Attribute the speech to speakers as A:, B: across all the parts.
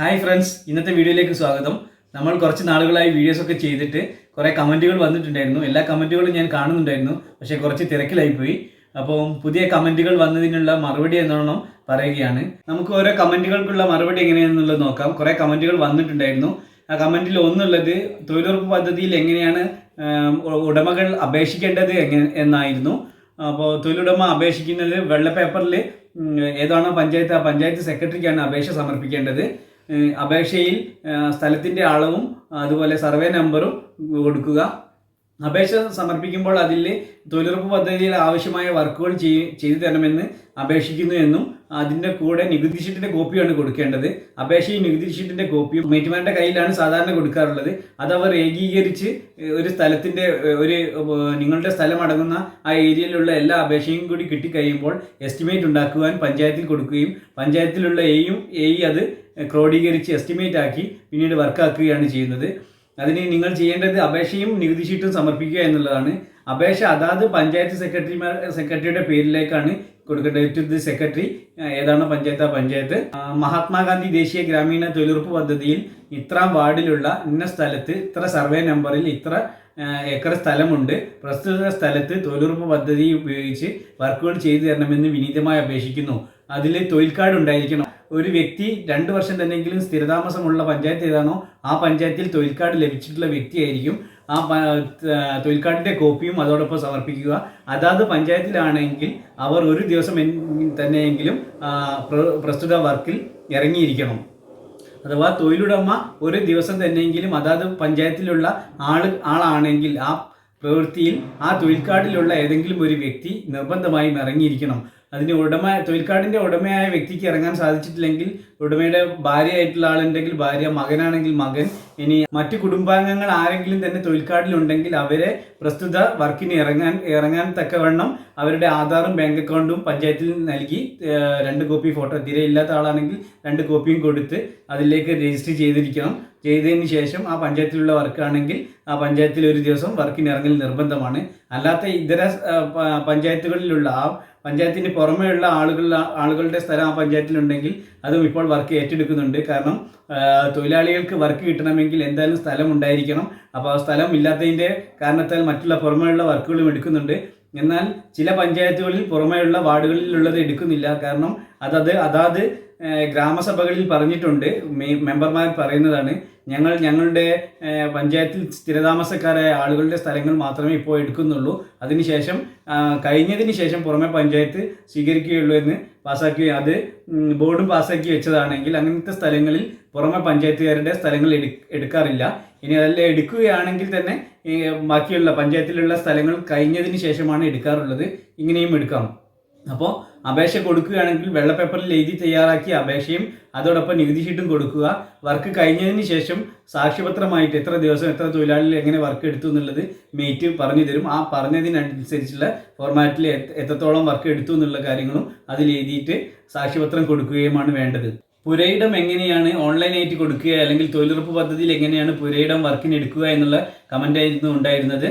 A: Hi friends ഇന്നത്തെ വീഡിയോയിലേക്ക് സ്വാഗതം. നമ്മൾ കുറച്ച് നാളുകളായി വീഡിയോസ് ഒക്കെ ചെയ്തിട്ട് കുറേ കമന്റുകൾ വന്നിട്ടുണ്ടായിരുന്നു. എല്ലാ കമന്റുകളും ഞാൻ കാണുന്നുണ്ടായിരുന്നു. പക്ഷേ കുറച്ച് തിരക്കിലായി പോയി അപ്പോൾ പുതിയ കമന്റുകൾ വന്നതിനുള്ള മറുപടി എന്നോണം പറയുകയാണ്. നമുക്ക് ഓരോ കമന്റുകൾക്കുള്ള മറുപടി എങ്ങനെയാണെന്നുള്ളത് നോക്കാം. കുറേ കമന്റുകൾ വന്നിട്ടുണ്ടായിരുന്നു. ആ കമന്റിൽ ഒന്നുള്ളത് തൊഴിലുറപ്പ് പദ്ധതിയിൽ എങ്ങനെയാണ് ഉടമകൾ അപേക്ഷിക്കേണ്ടത് എങ്ങനെ എന്നായിരുന്നു. അപ്പോൾ തൊഴിലുടമ അപേക്ഷിക്കുന്നത് വെള്ള പേപ്പറിൽ ഏതാണോ പഞ്ചായത്ത് ആ പഞ്ചായത്ത് സെക്രട്ടറിക്കാണ് അപേക്ഷ സമർപ്പിക്കേണ്ടത്. അപേക്ഷയിൽ സ്ഥലത്തിന്റെ അളവും അതുപോലെ സർവേ നമ്പറും കൊടുക്കുക. അപേക്ഷ സമർപ്പിക്കുമ്പോൾ അതിൽ തൊഴിലുറപ്പ് പദ്ധതിയിൽ ആവശ്യമായ വർക്കുകൾ ചെയ് ചെയ്തു തരണമെന്ന് അപേക്ഷിക്കുന്നു എന്നും അതിന്റെ കൂടെ നികുതി ഷീറ്റിന്റെ കോപ്പിയാണ് കൊടുക്കേണ്ടത്. അപേക്ഷയും നികുതി ഷീറ്റിന്റെ കോപ്പിയും മേറ്റുമാരുടെ കയ്യിലാണ് സാധാരണ കൊടുക്കാറുള്ളത്. അത് അവർ ഏകീകരിച്ച് ഒരു സ്ഥലത്തിന്റെ ഒരു നിങ്ങളുടെ സ്ഥലം അടങ്ങുന്ന ആ ഏരിയയിലുള്ള എല്ലാ അപേക്ഷയും കൂടി കിട്ടിക്കഴിയുമ്പോൾ എസ്റ്റിമേറ്റ് ഉണ്ടാക്കുവാൻ പഞ്ചായത്തിൽ കൊടുക്കുകയും പഞ്ചായത്തിലുള്ള എയും എ അത് ക്രോഡീകരിച്ച് എസ്റ്റിമേറ്റ് ആക്കി പിന്നീട് വർക്കാക്കുകയാണ് ചെയ്യുന്നത്. അതിന് നിങ്ങൾ ചെയ്യേണ്ടത് അപേക്ഷയും നികുതി ഷീറ്റും സമർപ്പിക്കുക എന്നുള്ളതാണ്. അപേക്ഷ അതാത് പഞ്ചായത്ത് സെക്രട്ടറിമാർ സെക്രട്ടറിയുടെ പേരിലേക്കാണ് കൊടുക്കേണ്ടത്. ടു ദി സെക്രട്ടറി ഏതാണ് പഞ്ചായത്ത്? ആ പഞ്ചായത്ത്. മഹാത്മാഗാന്ധി ദേശീയ ഗ്രാമീണ തൊഴിലുറപ്പ് പദ്ധതിയിൽ ഇത്ര വാർഡിലുള്ള ഇന്ന സ്ഥലത്ത് ഇത്ര സർവേ നമ്പറിൽ ഇത്ര ഏക്കർ സ്ഥലമുണ്ട്. പ്രസ്തുത സ്ഥലത്ത് തൊഴിലുറപ്പ് പദ്ധതി ഉപയോഗിച്ച് വർക്കുകൾ ചെയ്തു തരണമെന്ന് വിനീതമായി അപേക്ഷിക്കുന്നു. അതിൽ തൊഴിൽ കാർഡ് ഉണ്ടായിരിക്കണം. ഒരു വ്യക്തി രണ്ട് വർഷം തന്നെങ്കിലും സ്ഥിരതാമസമുള്ള പഞ്ചായത്ത് ഏതാണോ ആ പഞ്ചായത്തിൽ തൊഴിൽ കാർഡ് ലഭിച്ചിട്ടുള്ള വ്യക്തിയായിരിക്കും ആ തൊഴിൽ കാർഡിന്റെ കോപ്പിയും അതോടൊപ്പം സമർപ്പിക്കുക. അതാത് പഞ്ചായത്തിലാണെങ്കിൽ അവർ ഒരു ദിവസം തന്നെയെങ്കിലും പ്രസ്തുത വർക്കിൽ ഇറങ്ങിയിരിക്കണം. അഥവാ തൊഴിലുടമ ഒരു ദിവസം തന്നെയെങ്കിലും അതാത് പഞ്ചായത്തിലുള്ള ആൾ ആളാണെങ്കിൽ ആ പ്രവൃത്തിയിൽ ആ തൊഴിൽ കാർഡിലുള്ള ഏതെങ്കിലും ഒരു വ്യക്തി നിർബന്ധമായും ഇറങ്ങിയിരിക്കണം. അതിന് ഉടമ തൊഴിൽ കാർഡിന്റെ ഉടമയായ വ്യക്തിക്ക് ഇറങ്ങാൻ സാധിച്ചിട്ടില്ലെങ്കിൽ ഉടമയുടെ ഭാര്യയായിട്ടുള്ള ആളുണ്ടെങ്കിൽ ഭാര്യ മകനാണെങ്കിൽ മകൻ ഇനി മറ്റു കുടുംബാംഗങ്ങൾ ആരെങ്കിലും തന്നെ തൊഴിൽ കാർഡിലുണ്ടെങ്കിൽ അവരെ പ്രസ്തുത വർക്കിന് ഇറങ്ങാൻ ഇറങ്ങാൻ തക്കവണ്ണം അവരുടെ ആധാറും ബാങ്ക് അക്കൗണ്ടും പഞ്ചായത്തിൽ നൽകി രണ്ട് കോപ്പി ഫോട്ടോ തീരെ ഇല്ലാത്ത ആളാണെങ്കിൽ രണ്ട് കോപ്പിയും കൊടുത്ത് അതിലേക്ക് രജിസ്റ്റർ ചെയ്തിരിക്കണം. ചെയ്തതിന് ശേഷം ആ പഞ്ചായത്തിലുള്ള വർക്കാണെങ്കിൽ ആ പഞ്ചായത്തിൽ ഒരു ദിവസം വർക്കിന് ഇറങ്ങൽ നിർബന്ധമാണ്. അല്ലാത്ത ഇതര പഞ്ചായത്തുകളിലുള്ള ആ പഞ്ചായത്തിന് പുറമെയുള്ള ആളുകൾ ആളുകളുടെ സ്ഥലം ആ പഞ്ചായത്തിലുണ്ടെങ്കിൽ അതും ഇപ്പോൾ വർക്ക് ഏറ്റെടുക്കുന്നുണ്ട്. കാരണം തൊഴിലാളികൾക്ക് വർക്ക് കിട്ടണമെങ്കിൽ എന്തായാലും സ്ഥലം ഉണ്ടായിരിക്കണം. അപ്പോൾ സ്ഥലം ഇല്ലാത്തതിന്റെ കാരണത്താൽ മറ്റുള്ള പുറമെയുള്ള വർക്കുകളും എടുക്കുന്നുണ്ട്. എന്നാൽ ചില പഞ്ചായത്തുകളിൽ പുറമെയുള്ള വാർഡുകളിലുള്ളത് എടുക്കുന്നില്ല. കാരണം അതത് അതാത് ഗ്രാമസഭകളിൽ പറഞ്ഞിട്ടുണ്ട്. മെമ്പർമാർ പറയുന്നതാണ്. ഞങ്ങൾ ഞങ്ങളുടെ പഞ്ചായത്തിൽ സ്ഥിരതാമസക്കാരായ ആളുകളുടെ സ്ഥലങ്ങൾ മാത്രമേ ഇപ്പോൾ എടുക്കുന്നുള്ളൂ. അതിനുശേഷം കഴിഞ്ഞതിന് ശേഷം പുറമെ പഞ്ചായത്ത് സ്വീകരിക്കുകയുള്ളൂ എന്ന് പാസ്സാക്കുകയും അത് ബോർഡും പാസ്സാക്കി വെച്ചതാണെങ്കിൽ അങ്ങനത്തെ സ്ഥലങ്ങളിൽ പുറമെ പഞ്ചായത്തുകാരുടെ സ്ഥലങ്ങൾ എടു എടുക്കാറില്ല. ഇനി അതല്ല എടുക്കുകയാണെങ്കിൽ തന്നെ ബാക്കിയുള്ള പഞ്ചായത്തിലുള്ള സ്ഥലങ്ങൾ കഴിഞ്ഞതിന് ശേഷമാണ് എടുക്കാറുള്ളത്. ഇങ്ങനെയും എടുക്കാം. അപ്പോൾ അപേക്ഷ കൊടുക്കുകയാണെങ്കിൽ വെള്ള പേപ്പറിൽ എഴുതി തയ്യാറാക്കിയ അപേക്ഷയും അതോടൊപ്പം നികുതി ഷീറ്റും കൊടുക്കുക. വർക്ക് കഴിഞ്ഞതിന് ശേഷം സാക്ഷ്യപത്രമായിട്ട് എത്ര ദിവസം എത്ര തൊഴിലാളികൾ എങ്ങനെ വർക്ക് എടുത്തു എന്നുള്ളത് മേറ്റ് പറഞ്ഞു തരും. ആ പറഞ്ഞതിനനുസരിച്ചുള്ള ഫോർമാറ്റിൽ എത്രത്തോളം വർക്ക് എടുത്തു എന്നുള്ള കാര്യങ്ങളും അതിൽ എഴുതിയിട്ട് സാക്ഷ്യപത്രം കൊടുക്കുകയുമാണ് വേണ്ടത്. പുരയിടം എങ്ങനെയാണ് ഓൺലൈനായിട്ട് കൊടുക്കുക അല്ലെങ്കിൽ തൊഴിലുറപ്പ് പദ്ധതിയിൽ എങ്ങനെയാണ് പുരയിടം വർക്കിന് എടുക്കുക എന്നുള്ള കമന്റ് ആയിരുന്നു ഉണ്ടായിരുന്നത്.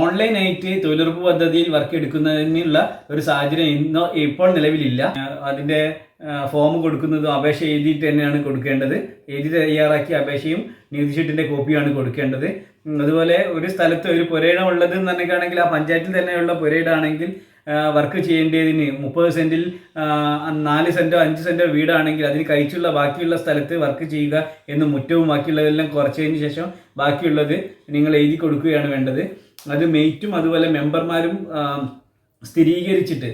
A: ഓൺലൈനായിട്ട് തൊഴിലുറപ്പ് പദ്ധതിയിൽ വർക്ക് എടുക്കുന്നതിനുള്ള ഒരു സാഹചര്യം ഇന്നോ ഇപ്പോൾ നിലവിലില്ല. അതിന്റെ ഫോം കൊടുക്കുന്നതും അപേക്ഷ എഴുതിയിട്ട് തന്നെയാണ് കൊടുക്കേണ്ടത്. എഴുതി തയ്യാറാക്കിയ അപേക്ഷയും നികുതി ഷീട്ടിന്റെ കോപ്പിയാണ് കൊടുക്കേണ്ടത്. അതുപോലെ ഒരു സ്ഥലത്ത് ഒരു പുരയിടം ഉള്ളത് എന്ന് പറഞ്ഞിട്ടാണെങ്കിൽ ആ പഞ്ചായത്തിൽ തന്നെയുള്ള പുരയിടാണെങ്കിൽ വർക്ക് ചെയ്യേണ്ടതിന് മുപ്പത് സെന്റിൽ നാല് സെന്റോ അഞ്ച് സെന്റോ വീടാണെങ്കിൽ അതിന് കഴിച്ചുള്ള ബാക്കിയുള്ള സ്ഥലത്ത് വർക്ക് ചെയ്യുക എന്ന് മുറ്റവും ബാക്കിയുള്ളതെല്ലാം കുറച്ചതിന് ശേഷം ബാക്കിയുള്ളത് നിങ്ങൾ എഴുതി കൊടുക്കുകയാണ് വേണ്ടത്. അത് മെയ്റ്റും അതുപോലെ മെമ്പർമാരും സ്ഥിരീകരിച്ചിട്ട്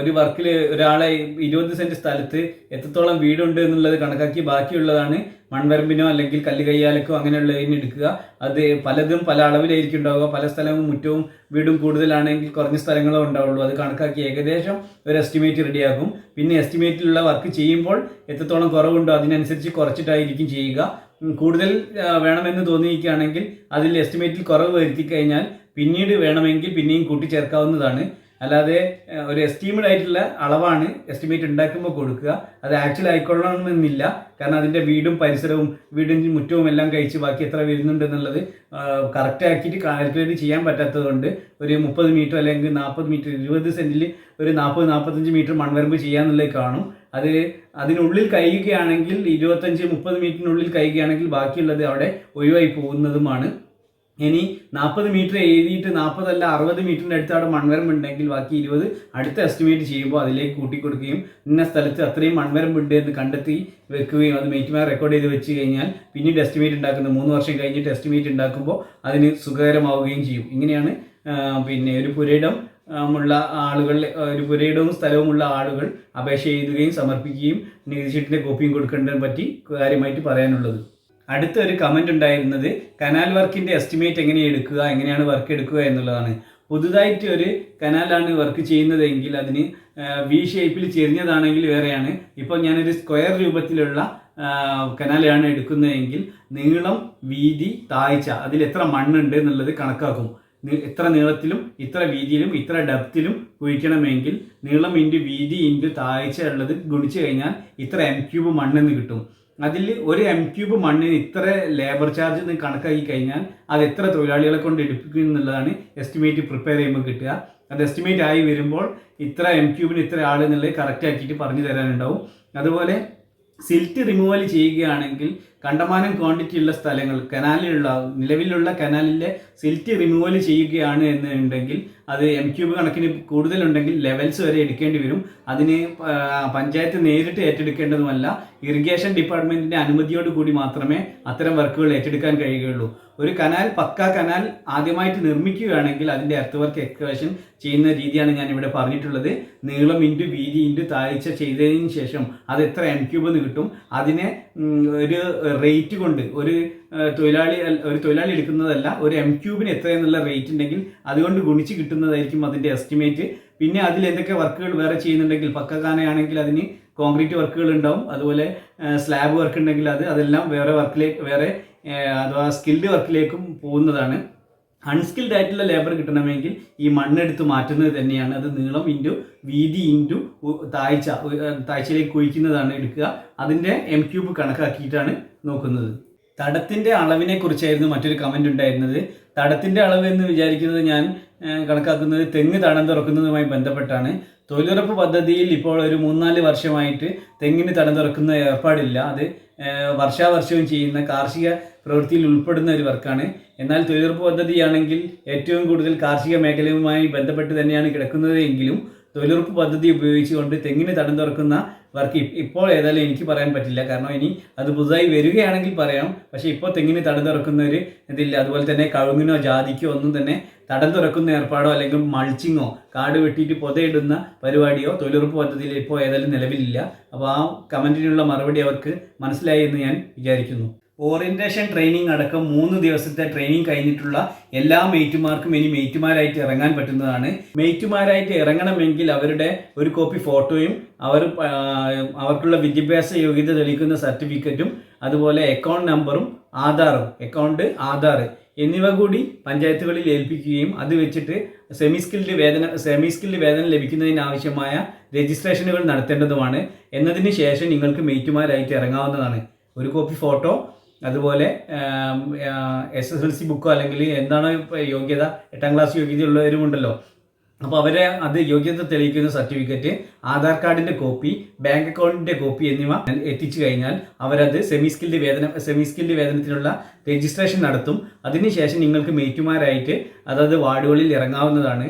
A: ഒരു വർക്കിൽ ഒരാളെ ഇരുപത് സെന്റ് സ്ഥലത്ത് എത്രത്തോളം വീടുണ്ട് എന്നുള്ളത് കണക്കാക്കി ബാക്കിയുള്ളതാണ് മൺവരമ്പിനോ അല്ലെങ്കിൽ കല്ല് കയ്യാലക്കോ അങ്ങനെയുള്ളതിന് എടുക്കുക. അത് പലതും പല അളവിലായിരിക്കും ഉണ്ടാവുക. പല സ്ഥലവും മുറ്റവും വീടും കൂടുതലാണെങ്കിൽ കുറഞ്ഞ സ്ഥലങ്ങളോ ഉണ്ടാവുള്ളൂ. അത് കണക്കാക്കി ഏകദേശം ഒരു എസ്റ്റിമേറ്റ് റെഡിയാക്കും. പിന്നെ എസ്റ്റിമേറ്റിലുള്ള വർക്ക് ചെയ്യുമ്പോൾ എത്രത്തോളം കുറവുണ്ടോ അതിനനുസരിച്ച് കുറച്ചിട്ടായിരിക്കും ചെയ്യുക. കൂടുതൽ വേണമെന്ന് തോന്നിയിരിക്കുകയാണെങ്കിൽ അതിൽ എസ്റ്റിമേറ്റിൽ കുറവ് വരുത്തി കഴിഞ്ഞാൽ പിന്നീട് വേണമെങ്കിൽ പിന്നെയും കൂട്ടിച്ചേർക്കാവുന്നതാണ്. അല്ലാതെ ഒരു എസ്റ്റിമേഡ് ആയിട്ടുള്ള അളവാണ് എസ്റ്റിമേറ്റ് ഉണ്ടാക്കുമ്പോൾ കൊടുക്കുക. അത് ആക്ച്വൽ ആയിക്കൊള്ളണമെന്നില്ല. കാരണം അതിന്റെ വീടും പരിസരവും വീടും മുറ്റവും എല്ലാം കഴിച്ച് ബാക്കി എത്ര വരുന്നുണ്ട് എന്നുള്ളത് കറക്റ്റ് ആക്കിയിട്ട് കാൽക്കുലേറ്റ് ചെയ്യാൻ പറ്റാത്തതുകൊണ്ട് ഒരു മുപ്പത് മീറ്റർ അല്ലെങ്കിൽ നാൽപ്പത് മീറ്റർ ഇരുപത് സെന്റിൽ ഒരു നാൽപ്പത് നാൽപ്പത്തഞ്ച് മീറ്റർ മൺവരമ്പ് ചെയ്യാന്നുള്ളത് കാണും. അത് അതിനുള്ളിൽ കഴിയുകയാണെങ്കിൽ ഇരുപത്തഞ്ച് മുപ്പത് മീറ്ററിനുള്ളിൽ കഴിയുകയാണെങ്കിൽ ബാക്കിയുള്ളത് അവിടെ ഒഴിവായി പോകുന്നതുമാണ് ഇനി നാൽപ്പത് മീറ്റർ എഴുതിയിട്ട് നാൽപ്പതല്ല അറുപത് മീറ്ററിന്റെ അടുത്ത് അവിടെ മൺവരമ്പുണ്ടെങ്കിൽ ബാക്കി ഇരുപത് അടുത്ത എസ്റ്റിമേറ്റ് ചെയ്യുമ്പോൾ അതിലേക്ക് കൂട്ടിക്കൊടുക്കുകയും ഇന്ന സ്ഥലത്ത് അത്രയും മൺവരമ്പുണ്ട് എന്ന് കണ്ടെത്തി വെക്കുകയും അത് മേറ്റുമാർ റെക്കോർഡ് ചെയ്ത് വെച്ച് കഴിഞ്ഞാൽ പിന്നീട് എസ്റ്റിമേറ്റ് ഉണ്ടാക്കുന്ന മൂന്ന് വർഷം കഴിഞ്ഞിട്ട് എസ്റ്റിമേറ്റ് ഉണ്ടാക്കുമ്പോൾ അതിന് സുഖകരമാവുകയും ചെയ്യും. ഇങ്ങനെയാണ് പിന്നെ ഒരു പുരയിടം ഉള്ള ആളുകൾ ഒരു പുരയിടവും സ്ഥലവുമുള്ള ആളുകൾ അപേക്ഷ എഴുതുകയും സമർപ്പിക്കുകയും നികുതി ചീട്ടിന്റെ കോപ്പിയും കൊടുക്കേണ്ടതിനെ പറ്റി കാര്യമായിട്ട് പറയാനുള്ളത്. അടുത്ത ഒരു ഉണ്ടായിരുന്നത് കനാൽ വർക്കിന്റെ എസ്റ്റിമേറ്റ് എങ്ങനെ എടുക്കുക എങ്ങനെയാണ് വർക്ക് എടുക്കുക എന്നുള്ളതാണ്. പുതുതായിട്ട് ഒരു കനാലാണ് വർക്ക് ചെയ്യുന്നതെങ്കിൽ അതിന് വി ഷേപ്പിൽ ചെരിഞ്ഞതാണെങ്കിൽ വേറെയാണ്. ഇപ്പോൾ ഞാനൊരു സ്ക്വയർ രൂപത്തിലുള്ള കനാലാണ് എടുക്കുന്നതെങ്കിൽ നീളം വീതി താഴ്ച അതിൽ എത്ര മണ്ണുണ്ട് എന്നുള്ളത് കണക്കാക്കും. എത്ര നീളത്തിലും ഇത്ര വീതിയിലും ഇത്ര ഡെപ്തിലും കുഴിക്കണമെങ്കിൽ നീളം ഇന്റു വീതി ഇന്റു താഴ്ച ഉള്ളത് ഗുണിച്ചു കഴിഞ്ഞാൽ ഇത്ര എം ക്യൂബ് മണ്ണെന്ന് കിട്ടും. അതിൽ ഒരു എം ക്യൂബ് മണ്ണിന് ഇത്ര ലേബർ ചാർജ് കണക്കാക്കി കഴിഞ്ഞാൽ അത് എത്ര തൊഴിലാളികളെ കൊണ്ട് എടുപ്പിക്കും എന്നുള്ളതാണ് എസ്റ്റിമേറ്റ് പ്രിപ്പയർ ചെയ്യുമ്പോൾ കിട്ടുക. അത് എസ്റ്റിമേറ്റ് ആയി വരുമ്പോൾ ഇത്ര എം ക്യൂബിന് ഇത്ര ആൾ എന്നുള്ളത് കറക്റ്റ് ആക്കിയിട്ട് പറഞ്ഞു തരാനുണ്ടാവും. അതുപോലെ സിൽറ്റ് റിമൂവൽ ചെയ്യുകയാണെങ്കിൽ കണ്ടമാനം ക്വാണ്ടിറ്റി ഉള്ള സ്ഥലങ്ങൾ കനാലിലുള്ള നിലവിലുള്ള കനാലിലെ സിൽറ്റ് റിമൂവൽ ചെയ്യുകയാണ് എന്നുണ്ടെങ്കിൽ അത് എം ക്യൂബ് കണക്കിന് കൂടുതലുണ്ടെങ്കിൽ ലെവൽസ് വരെ എടുക്കേണ്ടി വരും. അതിന് പഞ്ചായത്ത് നേരിട്ട് ഏറ്റെടുക്കേണ്ടതുമല്ല. ഇറിഗേഷൻ ഡിപ്പാർട്ട്മെന്റിന്റെ അനുമതിയോട് കൂടി മാത്രമേ അത്തരം വർക്കുകൾ ഏറ്റെടുക്കാൻ കഴിയുകയുള്ളൂ. ഒരു കനാൽ പക്ക കനാൽ ആദ്യമായിട്ട് നിർമ്മിക്കുകയാണെങ്കിൽ അതിന്റെ എർത്ത് വർക്ക് എക്സ്കവേഷൻ ചെയ്യുന്ന രീതിയാണ് ഞാൻ ഇവിടെ പറഞ്ഞിട്ടുള്ളത്. നീളം ഇന്റു വീതി ഇന്റു താഴ്ച ചെയ്തതിന് ശേഷം അത് എത്ര എം ക്യൂബ് എന്ന് കിട്ടും. അതിനെ ഒരു റേറ്റ് കൊണ്ട് ഒരു തൊഴിലാളി ഒരു തൊഴിലാളി എടുക്കുന്നതല്ല ഒരു എം ക്യൂബിന് എത്ര എന്നുള്ള റേറ്റ് ഉണ്ടെങ്കിൽ അതുകൊണ്ട് ഗുണിച്ച് കിട്ടുന്നതായിരിക്കും അതിന്റെ എസ്റ്റിമേറ്റ് പിന്നെ അതിൽ എന്തൊക്കെ വർക്കുകൾ വേറെ ചെയ്യുന്നുണ്ടെങ്കിൽ പക്കക്കാനയാണെങ്കിൽ അതിന് കോൺക്രീറ്റ് വർക്കുകൾ ഉണ്ടാവും. അതുപോലെ സ്ലാബ് വർക്ക് ഉണ്ടെങ്കിൽ അത് അതെല്ലാം വേറെ വർക്കിലേക്ക് വേറെ അഥവാ സ്കിൽഡ് വർക്കിലേക്കും പോകുന്നതാണ്. അൺസ്കിൽഡ് ആയിട്ടുള്ള ലേബർ കിട്ടണമെങ്കിൽ ഈ മണ്ണെടുത്ത് മാറ്റുന്നത് തന്നെയാണ്. അത് നീളം ഇന്റു വീതി ഇന്റു താഴ്ച താഴ്ചയിലേക്ക് കുഴിക്കുന്നതാണ് എടുക്കുക. അതിന്റെ എം ക്യൂബ് കണക്കാക്കിയിട്ടാണ് നോക്കുന്നത്. തടത്തിന്റെ അളവിനെ കുറിച്ചായിരുന്നു മറ്റൊരു കമന്റ് ഉണ്ടായിരുന്നത്. തടത്തിന്റെ അളവ് എന്ന് വിചാരിക്കുന്നത് ഞാൻ കണക്കാക്കുന്നത് തെങ്ങ് തടം തുറക്കുന്നതുമായി ബന്ധപ്പെട്ടാണ്. തൊഴിലുറപ്പ് പദ്ധതിയിൽ ഇപ്പോൾ ഒരു മൂന്നാൽ വർഷമായിട്ട് തെങ്ങിന് തടം തുറക്കുന്ന ഏർപ്പാടില്ല. അത് വർഷാവർഷവും ചെയ്യുന്ന കാർഷിക പ്രവൃത്തിയിൽ ഉൾപ്പെടുന്ന ഒരു വർക്കാണ്. എന്നാൽ തൊഴിലുറപ്പ് പദ്ധതിയാണെങ്കിൽ ഏറ്റവും കൂടുതൽ കാർഷിക മേഖലയുമായി ബന്ധപ്പെട്ട് തന്നെയാണ് കിടക്കുന്നത് എങ്കിലും തൊഴിലുറപ്പ് പദ്ധതി ഉപയോഗിച്ചുകൊണ്ട് തെങ്ങിന് തടം തുറക്കുന്ന വർക്ക് ഇപ്പോൾ ഏതായാലും എനിക്ക് പറയാൻ പറ്റില്ല. കാരണം ഇനി അത് പുതുതായി വരികയാണെങ്കിൽ പറയാം. പക്ഷേ ഇപ്പോൾ തെങ്ങിന് തടം തുറക്കുന്ന ഒരു ഇതില്ല. അതുപോലെ തന്നെ കഴുങ്ങിനോ ജാതിക്കോ ഒന്നും തന്നെ തടം തുറക്കുന്ന ഏർപ്പാടോ അല്ലെങ്കിൽ മൾച്ചിങ്ങോ കാട് വെട്ടിയിട്ട് പൊതയിടുന്ന പരിപാടിയോ തൊഴിലുറപ്പ് പദ്ധതിയിൽ ഇപ്പോൾ ഏതായാലും നിലവിലില്ല. അപ്പോൾ ആ കമന്റിനുള്ള മറുപടി അവർക്ക് മനസ്സിലായി എന്ന് ഞാൻ വിചാരിക്കുന്നു. ഓറിയന്റേഷൻ ട്രെയിനിങ് അടക്കം മൂന്ന് ദിവസത്തെ ട്രെയിനിങ് കഴിഞ്ഞിട്ടുള്ള എല്ലാ മെയ്റ്റുമാർക്കും ഇനി മെയ്റ്റുമാരായിട്ട് ഇറങ്ങാൻ പറ്റുന്നതാണ്. മെയ്റ്റുമാരായിട്ട് ഇറങ്ങണമെങ്കിൽ അവരുടെ ഒരു കോപ്പി ഫോട്ടോയും അവർ അവർക്കുള്ള വിദ്യാഭ്യാസ യോഗ്യത തെളിയിക്കുന്ന സർട്ടിഫിക്കറ്റും അതുപോലെ അക്കൗണ്ട് നമ്പറും ആധാറും അക്കൗണ്ട് ആധാർ എന്നിവ കൂടി പഞ്ചായത്തുകളിൽ ഏൽപ്പിക്കുകയും അത് വെച്ചിട്ട് സെമി സ്കിൽഡ് വേതന സെമി സ്കിൽഡ് വേതനം ലഭിക്കുന്നതിനാവശ്യമായ രജിസ്ട്രേഷനുകൾ നടത്തേണ്ടതുമാണ്. എന്നതിന് ശേഷം നിങ്ങൾക്ക് മെയ്റ്റുമാരായിട്ട് ഇറങ്ങാവുന്നതാണ്. ഒരു കോപ്പി ഫോട്ടോ അതുപോലെ എസ് എസ് എൽ സി ബുക്കോ അല്ലെങ്കിൽ എന്താണ് യോഗ്യത? എട്ടാം ക്ലാസ് യോഗ്യതയുള്ളവരുമുണ്ടല്ലോ. അപ്പോൾ അവരെ അത് യോഗ്യത തെളിയിക്കുന്ന സർട്ടിഫിക്കറ്റ് ആധാർ കാർഡിന്റെ കോപ്പി ബാങ്ക് അക്കൗണ്ടിന്റെ കോപ്പി എന്നിവ എത്തിച്ചു കഴിഞ്ഞാൽ അവരത് സെമി സ്കിൽഡ് വേതനം സെമി സ്കിൽഡ് വേതനത്തിനുള്ള രജിസ്ട്രേഷൻ നടത്തും. അതിനുശേഷം നിങ്ങൾക്ക് മേറ്റുമാരായിട്ട് അതായത് വാർഡുകളിൽ ഇറങ്ങാവുന്നതാണ്.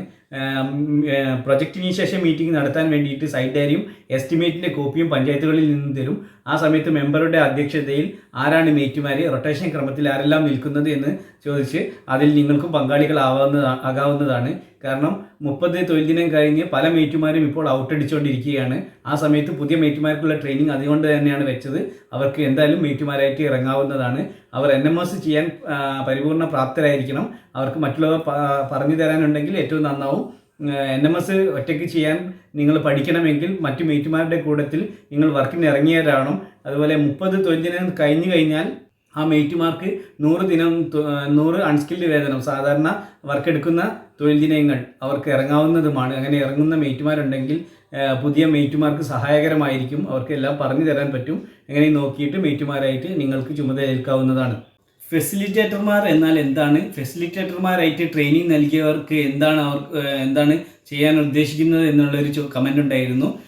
A: പ്രൊജക്ട് ഇനീഷ്യേഷൻ മീറ്റിംഗ് നടത്താൻ വേണ്ടിയിട്ട് സൈറ്റ് ഡയറിയും എസ്റ്റിമേറ്റിന്റെ കോപ്പിയും പഞ്ചായത്തുകളിൽ നിന്ന് തരും. ആ സമയത്ത് മെമ്പറുടെ അധ്യക്ഷതയിൽ ആരാണ് മേറ്റുമാർ റൊട്ടേഷൻ ക്രമത്തിൽ ആരെല്ലാം നിൽക്കുന്നത് എന്ന് ചോദിച്ച് അതിൽ നിങ്ങൾക്കും പങ്കാളികളാവാവുന്ന ആകാവുന്നതാണ്. കാരണം മുപ്പത് തൊഴിൽ ദിനം കഴിഞ്ഞ് പല മേറ്റുമാരും ഇപ്പോൾ ഔട്ട് അടിച്ചുകൊണ്ടിരിക്കുകയാണ് ആ സമയത്ത് പുതിയ മേറ്റുമാർക്കുള്ള ട്രെയിനിങ് അതുകൊണ്ട് തന്നെയാണ് വെച്ചത്. അവർക്ക് എന്തായാലും മേറ്റുമാരായിട്ട് ഇറങ്ങാവുന്നതാണ്. അവർ എൻ എം എസ് ചെയ്യാൻ പരിപൂർണ പ്രാപ്തരായിരിക്കണം. അവർക്ക് മറ്റുള്ളവർ പറഞ്ഞു തരാനുണ്ടെങ്കിൽ ഏറ്റവും നന്നാവും. എൻ എം എസ് ഒറ്റയ്ക്ക് ചെയ്യാൻ നിങ്ങൾ പഠിക്കണമെങ്കിൽ മറ്റു മേറ്റുമാരുടെ കൂട്ടത്തിൽ നിങ്ങൾ വർക്കിന് ഇറങ്ങിയവരാണോ അതുപോലെ മുപ്പത് തൊഴിൽ ദിനം കഴിഞ്ഞു കഴിഞ്ഞാൽ ആ മേറ്റുമാർക്ക് നൂറ് ദിനം നൂറ് അൺസ്കിൽഡ് വേതനം സാധാരണ വർക്ക് എടുക്കുന്ന തൊഴിൽ ദിനങ്ങൾ അവർക്ക് ഇറങ്ങാവുന്നതുമാണ്. അങ്ങനെ ഇറങ്ങുന്ന മേറ്റുമാരുണ്ടെങ്കിൽ പുതിയ മേറ്റുമാർക്ക് സഹായകരമായിരിക്കും. അവർക്ക് എല്ലാം പറഞ്ഞു തരാൻ പറ്റും. എങ്ങനെ നോക്കിയിട്ട് മേറ്റുമാരായിട്ട് നിങ്ങൾക്ക് ചുമതലയേൽക്കാവുന്നതാണ്. ഫെസിലിറ്റേറ്റർമാർ എന്നാൽ എന്താണ്? ഫെസിലിറ്റേറ്റർമാരായിട്ട് ട്രെയിനിങ് നൽകിയവർക്ക് എന്താണ് അവർ എന്താണ് ചെയ്യാൻ ഉദ്ദേശിക്കുന്നത് എന്നുള്ളൊരു കമന്റ് ഉണ്ടായിരുന്നു.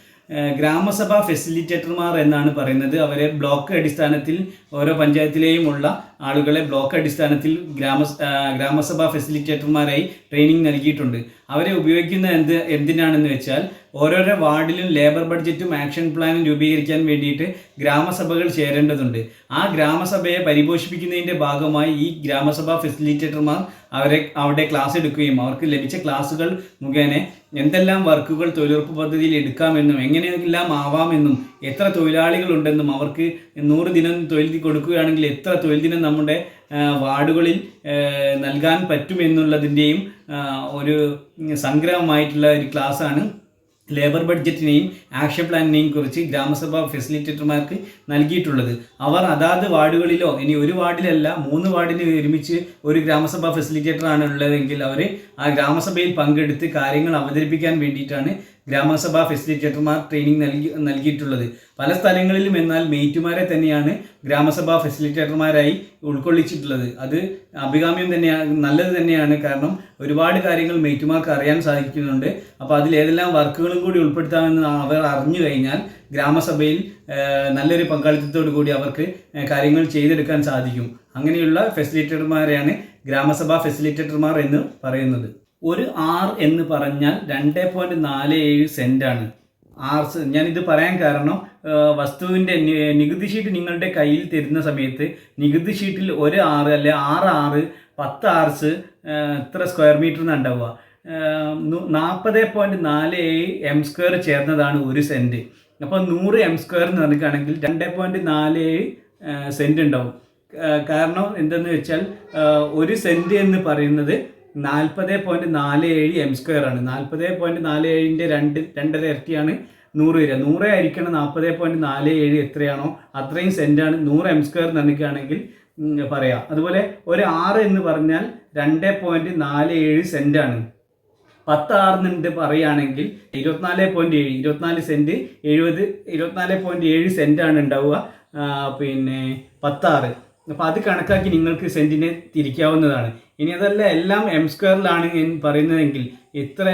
A: ഗ്രാമസഭ ഫെസിലിറ്റേറ്റർമാർ എന്നാണ് പറയുന്നത്. അവരെ ബ്ലോക്ക് അടിസ്ഥാനത്തിൽ ഓരോ പഞ്ചായത്തിലെയും ഉള്ള ആളുകളെ ബ്ലോക്ക് അടിസ്ഥാനത്തിൽ ഗ്രാമ ഗ്രാമസഭാ ഫെസിലിറ്റേറ്റർമാരായി ട്രെയിനിങ് നൽകിയിട്ടുണ്ട്. അവരെ ഉപയോഗിക്കുന്ന എന്ത് എന്തിനാണെന്ന് വെച്ചാൽ ഓരോരോ വാർഡിലും ലേബർ ബഡ്ജറ്റും ആക്ഷൻ പ്ലാനും രൂപീകരിക്കാൻ വേണ്ടിയിട്ട് ഗ്രാമസഭകൾ ചേരേണ്ടതുണ്ട്. ആ ഗ്രാമസഭയെ പരിപോഷിപ്പിക്കുന്നതിന്റെ ഭാഗമായി ഈ ഗ്രാമസഭാ ഫെസിലിറ്റേറ്റർമാർ അവരെ അവിടെ ക്ലാസ് എടുക്കുകയും അവർക്ക് ലഭിച്ച ക്ലാസ്സുകൾ മുഖേന എന്തെല്ലാം വർക്കുകൾ തൊഴിലുറപ്പ് പദ്ധതിയിൽ എടുക്കാമെന്നും എങ്ങനെയെല്ലാം ആവാമെന്നും എത്ര തൊഴിലാളികളുണ്ടെന്നും അവർക്ക് നൂറ് ദിനം തൊഴിൽ കൊടുക്കുകയാണെങ്കിൽ എത്ര തൊഴിൽ ദിനം നമ്മുടെ വാർഡുകളിൽ നൽകാൻ പറ്റുമെന്നുള്ളതിന്റെയും ഒരു സംഗ്രഹമായിട്ടുള്ള ഒരു ക്ലാസ്സാണ്. ലേബർ ബഡ്ജറ്റിനെയും ആക്ഷൻ പ്ലാനിനെയും കുറിച്ച് ഗ്രാമസഭാ ഫെസിലിറ്റേറ്റർമാർക്ക് നൽകിയിട്ടുള്ളത്. അവർ അതാത് വാർഡുകളിലോ ഇനി ഒരു വാർഡിലല്ല മൂന്ന് വാർഡിന് ഒരുമിച്ച് ഒരു ഗ്രാമസഭാ ഫെസിലിറ്റേറ്റർ ആണ് ഉള്ളതെങ്കിൽ അവർ ആ ഗ്രാമസഭയിൽ പങ്കെടുത്ത് കാര്യങ്ങൾ അവതരിപ്പിക്കാൻ വേണ്ടിയിട്ടാണ് ഗ്രാമസഭാ ഫെസിലിറ്റേറ്റർമാർ ട്രെയിനിങ് നൽകി നൽകിയിട്ടുള്ളത്. പല സ്ഥലങ്ങളിലും എന്നാൽ മേറ്റുമാരെ തന്നെയാണ് ഗ്രാമസഭാ ഫെസിലിറ്റേറ്റർമാരായി ഉൾക്കൊള്ളിച്ചിട്ടുള്ളത്. അത് അഭികാമ്യം തന്നെയാണ് നല്ലത് തന്നെയാണ്. കാരണം ഒരുപാട് കാര്യങ്ങൾ മേറ്റുമാർക്ക് അറിയാൻ സാധിക്കുന്നുണ്ട്. അപ്പോൾ അതിൽ ഏതെല്ലാം വർക്കുകളും കൂടി ഉൾപ്പെടുത്താമെന്ന് അവർ അറിഞ്ഞു കഴിഞ്ഞാൽ ഗ്രാമസഭയിൽ നല്ലൊരു പങ്കാളിത്തത്തോടു കൂടി അവർക്ക് കാര്യങ്ങൾ ചെയ്തെടുക്കാൻ സാധിക്കും. അങ്ങനെയുള്ള ഫെസിലിറ്റേറ്റർമാരെയാണ് ഗ്രാമസഭാ ഫെസിലിറ്റേറ്റർമാർ എന്ന് പറയുന്നത്. ഒരു ആർ എന്ന് പറഞ്ഞാൽ രണ്ട് പോയിന്റ് നാല് ഏഴ് സെന്റാണ് ആർസ് ഞാനിത് പറയാൻ കാരണം വസ്തുവിന്റെ നികുതി ഷീറ്റ് നിങ്ങളുടെ കയ്യിൽ തരുന്ന സമയത്ത് നികുതി ഷീറ്റിൽ ഒരു ആറ് അല്ലെ ആറ് ആറ് പത്ത് ആർസ് ഇത്ര സ്ക്വയർ മീറ്റർ ഉണ്ടാവുക? നാൽപ്പത് പോയിന്റ് നാല് എം സ്ക്വയർ ചേർന്നതാണ് ഒരു സെന്റ് അപ്പോൾ നൂറ് എം സ്ക്വയർ എന്ന് പറഞ്ഞിട്ടാണെങ്കിൽ രണ്ട് പോയിന്റ് നാല് സെന്റ് ഉണ്ടാവും. കാരണം എന്തെന്ന് വെച്ചാൽ ഒരു സെന്റ് എന്ന് പറയുന്നത് നാൽപ്പത് പോയിന്റ് നാല് ഏഴ് എം സ്ക്വയർ ആണ്. നാൽപ്പത് പോയിന്റ് നാല് ഏഴിന്റെ രണ്ട് രണ്ടര ഇരട്ടിയാണ് നൂറ് വരിക. നൂറ് ആയിരിക്കണം നാൽപ്പത് പോയിന്റ് നാല് ഏഴ് എത്രയാണോ അത്രയും സെന്റാണ് നൂറ് എം സ്ക്വയർ നൽകുകയാണെങ്കിൽ പറയാം. അതുപോലെ ഒരു ആറ് എന്ന് പറഞ്ഞാൽ രണ്ട് പോയിന്റ് നാല് ഏഴ് സെന്റാണ് പത്ത് ആറിനുണ്ട് പറയുകയാണെങ്കിൽ ഇരുപത്തിനാല് പോയിന്റ് ഏഴ് ഇരുപത്തിനാല് സെന്റ് എഴുപത് ഇരുപത്തിനാല് പോയിന്റ് ഏഴ് സെന്റാണ് ഉണ്ടാവുക പിന്നെ പത്താറ്. അപ്പോൾ അത് കണക്കാക്കി നിങ്ങൾക്ക് സെന്റിനെ തിരിക്കാവുന്നതാണ്. ഇനി അതല്ല എല്ലാം എം സ്ക്വയറിലാണ് ഞാൻ പറയുന്നതെങ്കിൽ ഇത്ര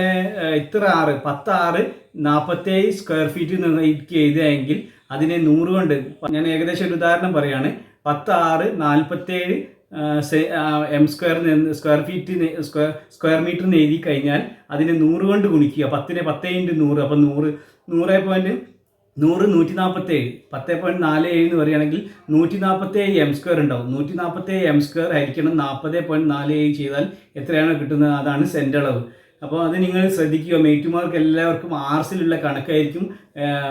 A: ഇത്ര ആറ് പത്ത് ആറ് നാൽപ്പത്തേഴ് സ്ക്വയർ ഫീറ്റ് നിങ്ങൾക്ക് എഴുതുകയെങ്കിൽ അതിനെ നൂറ് കൊണ്ട് ഞാൻ ഏകദേശം ഒരു ഉദാഹരണം പറയുകയാണ് പത്ത് ആറ് നാൽപ്പത്തേഴ് M square square feet square square metre എഴുതി കഴിഞ്ഞാൽ അതിനെ നൂറ് കൊണ്ട് ഗുണിക്കുക. പത്തിനെ പത്തേ ഇന്റു നൂറ് അപ്പം നൂറ് നൂറ് പോയിന്റ് നൂറ് നൂറ്റി നാൽപ്പത്തേഴ് പത്ത് പോയിന്റ് നാല് ഏഴ് എന്ന് പറയുകയാണെങ്കിൽ നൂറ്റി നാൽപ്പത്തേഴ് എം സ്ക്വയർ ഉണ്ടാവും. നൂറ്റി നാൽപ്പത്തേഴ് എം സ്ക്വയർ ഹരിക്കണം നാൽപ്പത് പോയിന്റ് നാല് ഏഴ് ചെയ്താൽ എത്രയാണോ കിട്ടുന്നത്? അതാണ് സെന്റ് അളവ്. അപ്പോൾ അത് നിങ്ങൾ ശ്രദ്ധിക്കുക. മേറ്റുമാർക്ക് എല്ലാവർക്കും ആർസിലുള്ള കണക്കായിരിക്കും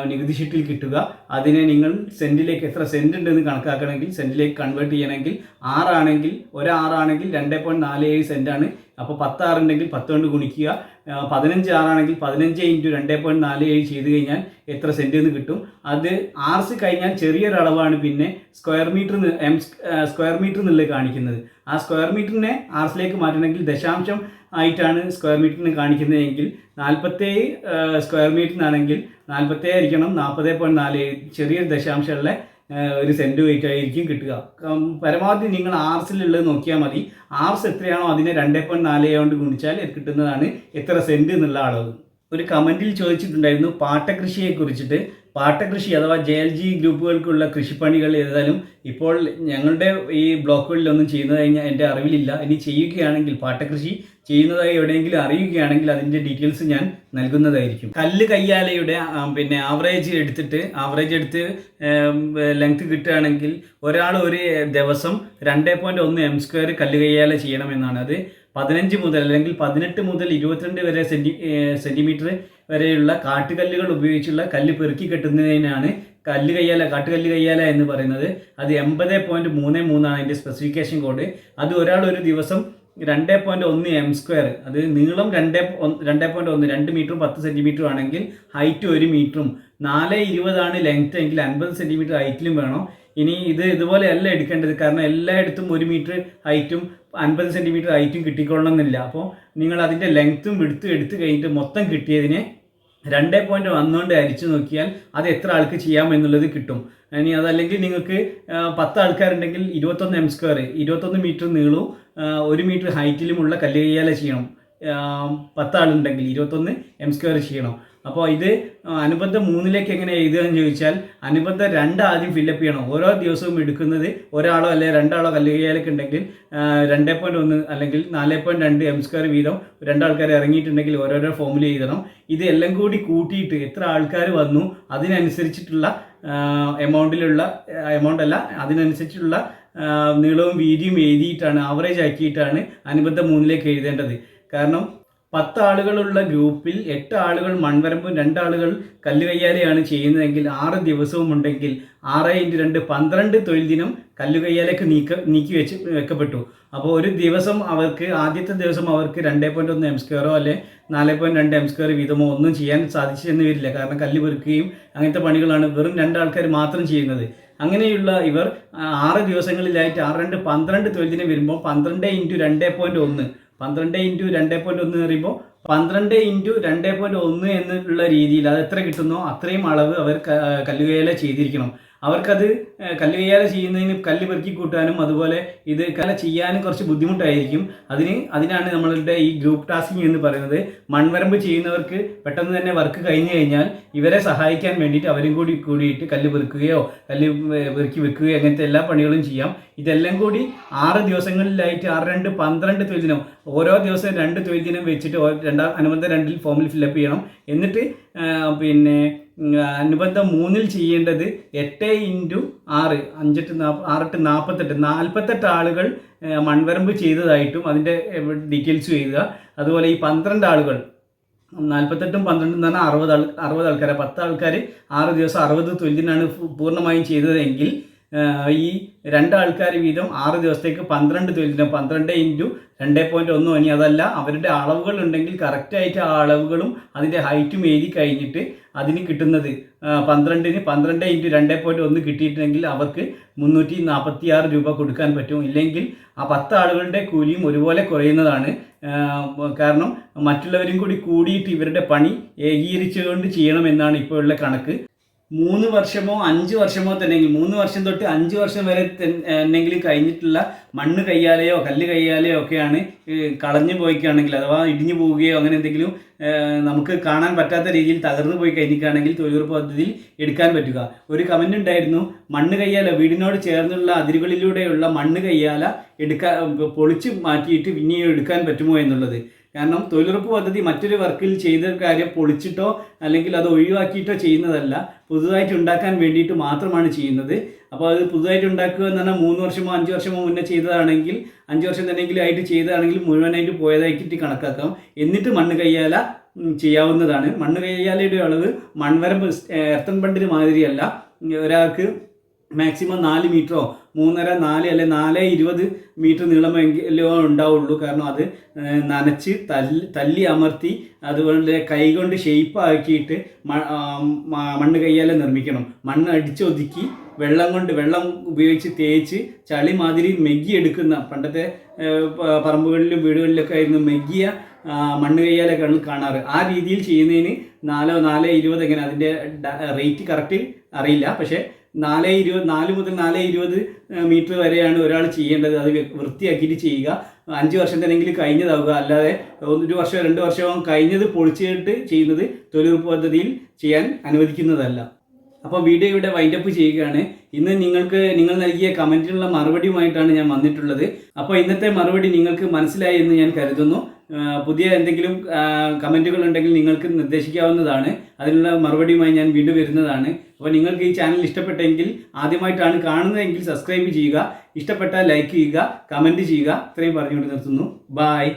A: നികുതി ഷീറ്റിൽ കിട്ടുക. അതിനെ നിങ്ങൾ സെന്റിലേക്ക് എത്ര സെന്റ് ഉണ്ടെന്ന് കണക്കാക്കണമെങ്കിൽ സെന്റിലേക്ക് കൺവേർട്ട് ചെയ്യണമെങ്കിൽ ആറാണെങ്കിൽ ഒരാറാണെങ്കിൽ രണ്ട് പോയിന്റ് നാല് ഏഴ് സെന്റാണ് അപ്പോൾ പത്താറുണ്ടെങ്കിൽ പത്ത് കൊണ്ട് ഗുണിക്കുക. പതിനഞ്ച് ആറാണെങ്കിൽ പതിനഞ്ച് ഇന്റു രണ്ട് പോയിന്റ് നാല് ഏഴ് ചെയ്ത് കഴിഞ്ഞാൽ എത്ര സെന്റ് എന്ന് കിട്ടും? അത് ആർസ് കഴിഞ്ഞാൽ ചെറിയൊരളവാണ് പിന്നെ square metre M square metre എന്നുള്ളത് കാണിക്കുന്നത്. ആ സ്ക്വയർ മീറ്ററിനെ ആർസിലേക്ക് മാറ്റണമെങ്കിൽ ദശാംശം ആയിട്ടാണ് സ്ക്വയർ മീറ്ററിന് കാണിക്കുന്നതെങ്കിൽ നാൽപ്പത്തേഴ് സ്ക്വയർ മീറ്ററിനാണെങ്കിൽ നാൽപ്പത്തേഴ് ആയിരിക്കണം നാൽപ്പത് പോയിന്റ് നാല് ചെറിയൊരു ദശാംശമുള്ള ഒരു സെന്റ് വെയിറ്റ് ആയിരിക്കും കിട്ടുക. പരമാവധി നിങ്ങൾ ആർസിലുള്ളത് നോക്കിയാൽ മതി. ആർസ് എത്രയാണോ അതിനെ രണ്ടേ പോയിന്റ് നാല് കൊണ്ട് ഗുണിച്ചാൽ കിട്ടുന്നതാണ് എത്ര സെന്റ് എന്നുള്ള അളവ്. ഒരു കമന്റിൽ ചോദിച്ചിട്ടുണ്ടായിരുന്നു പാട്ടകൃഷിയെ കുറിച്ചിട്ട് പാട്ടകൃഷി അഥവാ ജെ എൽ ജി ഗ്രൂപ്പുകൾക്കുള്ള കൃഷിപ്പണികൾ ഏതായാലും ഇപ്പോൾ ഞങ്ങളുടെ ഈ ബ്ലോക്കുകളിലൊന്നും ചെയ്യുന്നതായി ഞാൻ എന്റെ അറിവിലില്ല. ഇനി ചെയ്യുകയാണെങ്കിൽ പാട്ടകൃഷി ചെയ്യുന്നതായി എവിടെയെങ്കിലും അറിയുകയാണെങ്കിൽ അതിന്റെ ഡീറ്റെയിൽസ് ഞാൻ നൽകുന്നതായിരിക്കും. കല്ല് കയ്യാലയുടെ പിന്നെ ആവറേജ് എടുത്തിട്ട് ആവറേജ് എടുത്ത് ലെങ്ത് കിട്ടുകയാണെങ്കിൽ ഒരാൾ ഒരു ദിവസം രണ്ട് പോയിന്റ് ഒന്ന് എം സ്ക്വയർ കല്ല് കയ്യാല ചെയ്യണമെന്നാണ് അത് പതിനഞ്ച് മുതൽ അല്ലെങ്കിൽ പതിനെട്ട് മുതൽ ഇരുപത്തിരണ്ട് വരെ സെന്റി സെന്റിമീറ്റർ വരെയുള്ള കാട്ടുകല്ലുകൾ ഉപയോഗിച്ചുള്ള കല്ല് പെറുക്കി കെട്ടുന്നതിനാണ് കല്ല് കയ്യാല കാട്ടുകല്ല് കയ്യാല എന്ന് പറയുന്നത്. അത് എൺപത് പോയിന്റ് മൂന്ന് മൂന്നാണ് അതിന്റെ സ്പെസിഫിക്കേഷൻ കോഡ് അത് ഒരാൾ ഒരു ദിവസം രണ്ട് പോയിന്റ് ഒന്ന് എം സ്ക്വയർ അത് നീളം രണ്ട് രണ്ട് പോയിന്റ് ഒന്ന് രണ്ട് മീറ്ററും പത്ത് സെന്റിമീറ്ററും ആണെങ്കിൽ ഹൈറ്റ് ഒരു മീറ്ററും. നാല് ഇരുപതാണ് ലെങ്ത് എങ്കിൽ അൻപത് സെന്റിമീറ്റർ ഹൈറ്റിലും വേണം. ഇനി ഇത് ഇതുപോലെ ഇതുപോലെയല്ല എടുക്കേണ്ടത്. കാരണം എല്ലായിടത്തും ഒരു മീറ്റർ ഹൈറ്റും അൻപത് സെന്റിമീറ്റർ ഹൈറ്റും കിട്ടിക്കൊള്ളണമെന്നില്ല. അപ്പോൾ നിങ്ങൾ അതിന്റെ ലെങ്ത്തും വിടുത്തും എടുത്തു കഴിഞ്ഞിട്ട് മൊത്തം കിട്ടിയതിനെ രണ്ടേ പോയിന്റ് വന്നുകൊണ്ട് അരിച്ചു നോക്കിയാൽ അത് എത്ര ആൾക്ക് ചെയ്യാം എന്നുള്ളത് കിട്ടും. ഇനി അതല്ലെങ്കിൽ നിങ്ങൾക്ക് പത്ത് ആൾക്കാരുണ്ടെങ്കിൽ ഇരുപത്തൊന്ന് എം സ്ക്വയർ ഇരുപത്തൊന്ന് മീറ്റർ നീളവും ഒരു മീറ്റർ ഹൈറ്റിലുമുള്ള കല്ല് കയ്യാല ചെയ്യണം. പത്താളുണ്ടെങ്കിൽ ഇരുപത്തൊന്ന് എം സ്ക്വയർ ചെയ്യണം. അപ്പോൾ ഇത് അനുബന്ധം മൂന്നിലേക്ക് എങ്ങനെ എഴുതുക എന്ന് ചോദിച്ചാൽ അനുബന്ധ രണ്ട് ആദ്യം ഫില്ലപ്പ് ചെയ്യണം. ഓരോ ദിവസവും എടുക്കുന്നത് ഒരാളോ അല്ലെങ്കിൽ രണ്ടാളോ കല്ലുകയാലൊക്കെ ഉണ്ടെങ്കിൽ രണ്ട് പോയിന്റ് ഒന്ന് അല്ലെങ്കിൽ നാല് പോയിന്റ് രണ്ട് എം സ്ക്വയർ വീതം രണ്ടാൾക്കാർ ഇറങ്ങിയിട്ടുണ്ടെങ്കിൽ ഓരോരോ ഫോമിൽ എഴുതണം. ഇത് എല്ലാം കൂടി കൂട്ടിയിട്ട് എത്ര ആൾക്കാർ വന്നു അതിനനുസരിച്ചിട്ടുള്ള എമൗണ്ടിലുള്ള എമൗണ്ട് അല്ല അതിനനുസരിച്ചിട്ടുള്ള നീളവും വീതിയും എഴുതിയിട്ടാണ് ആവറേജ് ആക്കിയിട്ടാണ് അനുബന്ധ മൂന്നിലേക്ക് എഴുതേണ്ടത്. കാരണം പത്ത് ആളുകളുള്ള ഗ്രൂപ്പിൽ എട്ട് ആളുകൾ മൺവരമ്പും രണ്ടാളുകൾ കല്ലുകയ്യാലയാണ് ചെയ്യുന്നതെങ്കിൽ ആറ് ദിവസവും ഉണ്ടെങ്കിൽ ആറ് ഇന്റു രണ്ട് പന്ത്രണ്ട് തൊഴിൽ ദിനം കല്ല് കയ്യാലയ്ക്ക് നീക്ക നീക്കി വെച്ച് വെക്കപ്പെട്ടു. അപ്പോൾ ഒരു ദിവസം അവർക്ക് ആദ്യത്തെ ദിവസം അവർക്ക് രണ്ടേ പോയിന്റ് ഒന്ന് എം സ്ക്വയറോ അല്ലെ നാല് പോയിന്റ് രണ്ട് എം സ്ക്വയർ വീതമോ ഒന്നും ചെയ്യാൻ സാധിച്ചെന്ന് വരില്ല. കാരണം കല്ല് പെറുക്കുകയും അങ്ങനത്തെ പണികളാണ് വെറും രണ്ടാൾക്കാർ മാത്രം ചെയ്യുന്നത്. അങ്ങനെയുള്ള ഇവർ ആറ് ദിവസങ്ങളിലായിട്ട് ആറ് രണ്ട് പന്ത്രണ്ട് തൊഴിൽ ദിനം വരുമ്പോൾ പന്ത്രണ്ട് ഇന്റു രണ്ടേ പോയിന്റ് ഒന്ന് പന്ത്രണ്ട് ഇന്റു രണ്ട് പോയിന്റ് ഒന്ന് പറയുമ്പോൾ പന്ത്രണ്ട് ഇന്റു രണ്ട് പോയിന്റ് ഒന്ന് എന്നുള്ള രീതിയിൽ അത് എത്ര കിട്ടുന്നോ അത്രയും അളവ് അവർ കല്ലുകയില ചെയ്തിരിക്കണം. അവർക്കത് കല്ല് കല്ലുകയ്യാല ചെയ്യുന്നതിന് കല്ല് പെറുക്കി കൂട്ടാനും അതുപോലെ ഇത് കല ചെയ്യാനും കുറച്ച് ബുദ്ധിമുട്ടായിരിക്കും. അതിന് അതിനാണ് നമ്മളുടെ ഈ ഗ്രൂപ്പ് ടാസ്കിങ് എന്ന് പറയുന്നത്. മൺവരമ്പ് ചെയ്യുന്നവർക്ക് പെട്ടെന്ന് തന്നെ വർക്ക് കഴിഞ്ഞു കഴിഞ്ഞാൽ ഇവരെ സഹായിക്കാൻ വേണ്ടിയിട്ട് അവരും കൂടി കൂടിയിട്ട് കല്ല് പെറുക്കുകയോ കല്ല് പെറുക്കി വെക്കുകയോ അങ്ങനത്തെ എല്ലാ പണികളും ചെയ്യാം. ഇതെല്ലാം കൂടി ആറ് ദിവസങ്ങളിലായിട്ട് ആറ് രണ്ട് പന്ത്രണ്ട് തൊഴിൽ ദിനം ഓരോ ദിവസവും രണ്ട് തൊഴിൽ ദിനം വെച്ചിട്ട് രണ്ടാം അനുബന്ധ രണ്ടിൽ ഫോമിൽ ഫില്ലപ്പ് ചെയ്യണം. എന്നിട്ട് പിന്നെ അനുബന്ധ മൂന്നിൽ ചെയ്യേണ്ടത് എട്ട് ഇന്റു ആറ് അഞ്ചെട്ട് നാൽപ്പ ആറെട്ട് നാൽപ്പത്തെട്ട് നാൽപ്പത്തെട്ട് ആളുകൾ മൺവരമ്പ് ചെയ്തതായിട്ടും അതിന്റെ ഡീറ്റെയിൽസ് ചെയ്യുക അതുപോലെ ഈ പന്ത്രണ്ട് ആളുകൾ നാൽപ്പത്തെട്ടും പന്ത്രണ്ടും തന്നെ അറുപത് ആൾ അറുപത് ആൾക്കാർ പത്ത് ആൾക്കാർ ആറ് ദിവസം അറുപത് തൊഴിലിനാണ് പൂർണമായും ചെയ്തതെങ്കിൽ ഈ രണ്ടാൾക്കാർ വീതം ആറ് ദിവസത്തേക്ക് പന്ത്രണ്ട് തൊഴിലിനും പന്ത്രണ്ട് ഇന്റു രണ്ട് പോയിന്റ് ഒന്നും ഇനി അതല്ല അവരുടെ അളവുകൾ ഉണ്ടെങ്കിൽ കറക്റ്റായിട്ട് ആ അളവുകളും അതിന്റെ ഹൈറ്റും എഴുതി കഴിഞ്ഞിട്ട് അതിന് കിട്ടുന്നത് പന്ത്രണ്ടിന് പന്ത്രണ്ട് ഇന്റു രണ്ട് പോയിന്റ് ഒന്ന് കിട്ടിയിട്ടുണ്ടെങ്കിൽ അവർക്ക് മുന്നൂറ്റി നാൽപ്പത്തി ആറ് രൂപ കൊടുക്കാൻ പറ്റും. ഇല്ലെങ്കിൽ ആ പത്ത് ആളുകളുടെ കൂലിയും ഒരുപോലെ കുറയുന്നതാണ്. കാരണം മറ്റുള്ളവരും കൂടി കൂടിയിട്ട് ഇവരുടെ പണി ഏകീകരിച്ചുകൊണ്ട് ചെയ്യണമെന്നാണ് ഇപ്പോഴുള്ള കണക്ക്. മൂന്ന് വർഷമോ അഞ്ച് വർഷമോ തന്നെ മൂന്ന് വർഷം തൊട്ട് അഞ്ച് വർഷം വരെ എന്നെങ്കിലും കഴിഞ്ഞിട്ടുള്ള മണ്ണ് കയ്യാലെയോ കല്ല് കയ്യാലെയോ ഒക്കെയാണ് കളഞ്ഞു പോയിക്കുകയാണെങ്കിൽ അഥവാ ഇടിഞ്ഞു പോവുകയോ അങ്ങനെ എന്തെങ്കിലും നമുക്ക് കാണാൻ പറ്റാത്ത രീതിയിൽ തകർന്നു പോയി കഴിഞ്ഞിട്ടാണെങ്കിൽ തൊഴിലുറപ്പ് പദ്ധതിയിൽ എടുക്കാൻ പറ്റുക. ഒരു കമന്റ് ഉണ്ടായിരുന്നു മണ്ണ് കയ്യാല വീടിനോട് ചേർന്നുള്ള അതിരുകളിലൂടെയുള്ള മണ്ണ് കയ്യാല എടുക്കാൻ പൊളിച്ച് മാറ്റിയിട്ട് പിന്നെയും എടുക്കാൻ പറ്റുമോ എന്നുള്ളത്. കാരണം തൊഴിലുറപ്പ് പദ്ധതി മറ്റൊരു വർക്കിൽ ചെയ്ത കാര്യം പൊളിച്ചിട്ടോ അല്ലെങ്കിൽ അത് ഒഴിവാക്കിയിട്ടോ ചെയ്യുന്നതല്ല. പുതുതായിട്ട് ഉണ്ടാക്കാൻ വേണ്ടിയിട്ട് മാത്രമാണ് ചെയ്യുന്നത്. അപ്പോൾ അത് പുതുതായിട്ട് ഉണ്ടാക്കുക എന്ന് പറഞ്ഞാൽ മൂന്ന് വർഷമോ അഞ്ച് വർഷമോ മുന്നേ ചെയ്തതാണെങ്കിൽ അഞ്ച് വർഷം തന്നെങ്കിലും ആയിട്ട് ചെയ്തതാണെങ്കിൽ മുഴുവനായിട്ട് പോയതായിട്ട് കണക്കാക്കാം. എന്നിട്ട് മണ്ണ് കയ്യാല ചെയ്യാവുന്നതാണ്. മണ്ണ് കയ്യാലയുടെ അളവ് മൺവരമ്പ് എർത്തൻ ബണ്ടിന് മാതിരിയല്ല. ഒരാൾക്ക് മാക്സിമം നാല് മീറ്ററോ മൂന്നര നാല് അല്ലെ നാല് ഇരുപത് മീറ്റർ നീളമെങ്കിലോ ഉണ്ടാവുള്ളൂ. കാരണം അത് നനച്ച് തല്ലി തല്ലി അമർത്തി അതുപോലെ കൈകൊണ്ട് ഷേപ്പ് ആക്കിയിട്ട് മണ്ണ് കയ്യാലെ നിർമ്മിക്കണം. മണ്ണ് അടിച്ചൊതുക്കി വെള്ളം കൊണ്ട് വെള്ളം ഉപയോഗിച്ച് തേച്ച് ചളി മാതിരി മെഗ്ഗി എടുക്കുന്ന പണ്ടത്തെ പറമ്പുകളിലും വീടുകളിലൊക്കെ ആയിരുന്നു മെഗ്ഗിയ മണ്ണ് കയ്യാലെ ആണ് കാണാറ്. ആ രീതിയിൽ ചെയ്യുന്നതിന് നാലോ നാലോ ഇരുപത് എങ്ങനെ അതിന്റെ റേറ്റ് കറക്റ്റ് അറിയില്ല. പക്ഷേ നാല് ഇരുപത് നാല് മുതൽ നാല് ഇരുപത് മീറ്റർ വരെയാണ് ഒരാൾ ചെയ്യേണ്ടത്. അത് വൃത്തിയാക്കിയിട്ട് ചെയ്യുക. അഞ്ച് വർഷം തന്നെങ്കിലും കഴിഞ്ഞതാവുക. അല്ലാതെ ഒരു വർഷം രണ്ട് വർഷമോ കഴിഞ്ഞത് പൊളിച്ചിട്ട് ചെയ്യുന്നത് തൊഴിലുറപ്പ് പദ്ധതിയിൽ ചെയ്യാൻ അനുവദിക്കുന്നതല്ല. അപ്പോൾ വീഡിയോ ഇവിടെ വൈൻഡപ്പ് ചെയ്യുകയാണ്. ഇന്ന് നിങ്ങൾക്ക് നിങ്ങൾ നൽകിയ കമന്റിനുള്ള മറുപടിയുമായിട്ടാണ് ഞാൻ വന്നിട്ടുള്ളത്. അപ്പോൾ ഇന്നത്തെ മറുപടി നിങ്ങൾക്ക് മനസ്സിലായി എന്ന് ഞാൻ കരുതുന്നു. പുതിയ എന്തെങ്കിലും കമന്റുകൾ ഉണ്ടെങ്കിൽ നിങ്ങൾക്ക് നിർദ്ദേശിക്കാവുന്നതാണ്. അതിനുള്ള മറുപടിയുമായി ഞാൻ വീണ്ടും വരുന്നതാണ്. അപ്പോൾ നിങ്ങൾക്ക് ഈ ചാനൽ ഇഷ്ടപ്പെട്ടെങ്കിൽ ആദ്യമായിട്ടാണ് കാണുന്നതെങ്കിൽ സബ്സ്ക്രൈബ് ചെയ്യുക. ഇഷ്ടപ്പെട്ടാൽ ലൈക്ക് ചെയ്യുക കമന്റ് ചെയ്യുക. ഇത്രയും പറഞ്ഞുകൊണ്ട് നിർത്തുന്നു. ബായ്